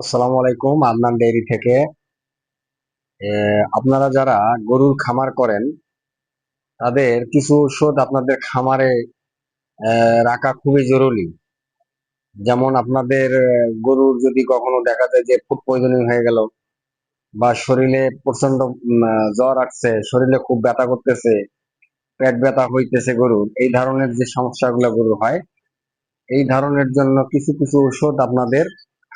আসসালামু আলাইকুম আদনান ডেইরি থেকে। আপনারা যারা গরুর খামার করেন, তাদের কিছু ওষুধ আপনাদের খামারে রাখা খুবই জরুরি। যেমন আপনাদের গরুর যদি কখনো দেখা যায় যে ফুড পয়জনিং হয়ে গেল বা শরীরে প্রচণ্ড জ্বর আসছে, শরীরে খুব ব্যথা করতেছে, পেট ব্যথা হইতেছে গরুর, এই ধরনের যে সমস্যাগুলো গরুর হয়, এই ধরনের জন্য কিছু কিছু ওষুধ আপনাদের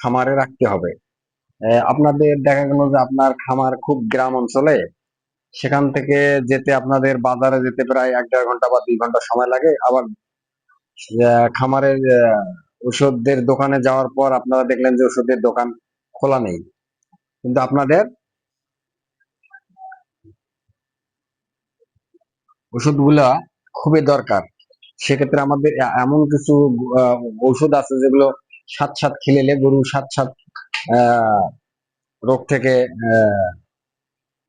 খামারে রাখতে হবে। আপনাদের দেখা গেল যে আপনার খামার খুব গ্রাম অঞ্চলে, সেখান থেকে যেতে আপনাদের বাজারে যেতে প্রায় এক দেড় ঘণ্টা বা দুই ঘণ্টা সময় লাগে। আবার খামারের ওষুধের দোকানে যাওয়ার পর আপনারা দেখলেন যে ওষুধের দোকান খোলা নেই। কিন্তু আপনাদের ওষুধগুলা খুবই দরকার। সেক্ষেত্রে আমাদের এমন কিছু ঔষধ আছে যেগুলো সাত সাত খেলেলে গরু সাত সাত রোগ থেকে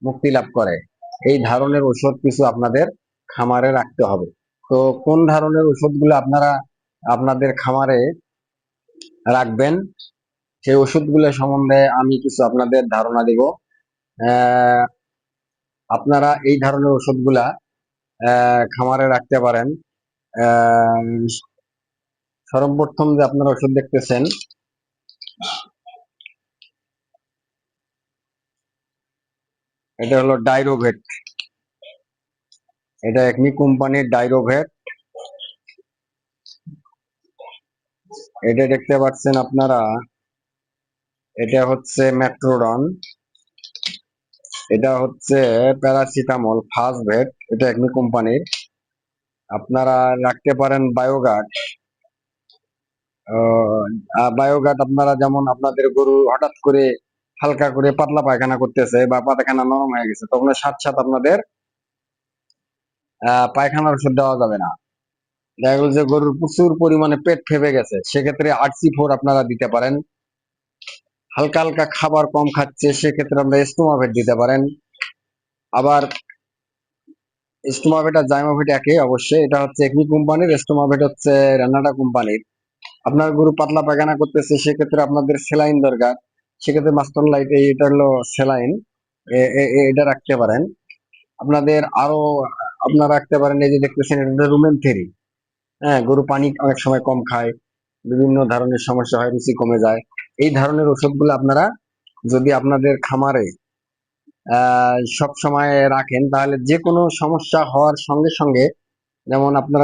মুক্তি লাভ করে। এই ধরনের ওষুধ কিছু আপনাদের খামারে রাখতে হবে। তো কোন ধরনের ওষুধগুলো আপনারা আপনাদের খামারে রাখবেন, সেই ওষুধগুলো সম্বন্ধে আমি কিছু আপনাদের ধারণা দিব। আপনারা এই ধরনের ওষুধগুলা খামারে রাখতে পারেন। সর্বপ্রথম যে আপনারা ওষুধ দেখতেছেন, এটা হলো ডাইরোভেট। এটা একমি কোম্পানির ডাইরোভেট। এটা দেখতে পাচ্ছেন আপনারা, এটা হচ্ছে মেট্রোডন এটা হচ্ছে প্যারাসিটামল, ফার্স্ট ভেট, এটা একমি কোম্পানির। আপনারা রাখতে পারেন বায়োগার্ড। বায়োগার্ড আপনারা যেমন আপনাদের গরু হঠাৎ করে হালকা করে পাতলা পায়খানা করতেছে বা পায়খানা নরম হয়ে গেছে, তখন সাথে সাথে আপনাদের পায়খানার ওষুধ দেওয়া যাবে না। দেখা গেল যে গরুর প্রচুর পরিমাণে পেট ফেপে গেছে, সেক্ষেত্রে আরসি ফোর আপনারা দিতে পারেন। হালকা হালকা খাবার কম খাচ্ছে, সেক্ষেত্রে আমরা স্টোমাভেট দিতে পারেন। আবার স্টোমাভেট আর জাইমাভেট একই, অবশ্যই। এটা হচ্ছে একমি কোম্পানির স্টোমাভেট হচ্ছে রান্নাটা কোম্পানির। আপনার গরু পাতলা পায়খানা করতেছে, সেক্ষেত্রে আপনাদের সেলাইন দরকার। সেক্ষেত্রে মাস্টার লাইট এটা হলো সেলাইন। এটা রাখতে পারেন। আপনাদের আরও আপনারা রাখতে পারেন, এই যে দেখতেছেন, এটা রুমেন থেরি। হ্যাঁ গরু পানি অনেক সময় কম খায়, বিভিন্ন ধরনের সমস্যা হয়, রুচি কমে যায়। এই ধরনের ওষুধগুলো আপনারা যদি আপনাদের খামারে সব সময় রাখেন, তাহলে যে কোনো সমস্যা হওয়ার সঙ্গে সঙ্গে, যেমন আপনারা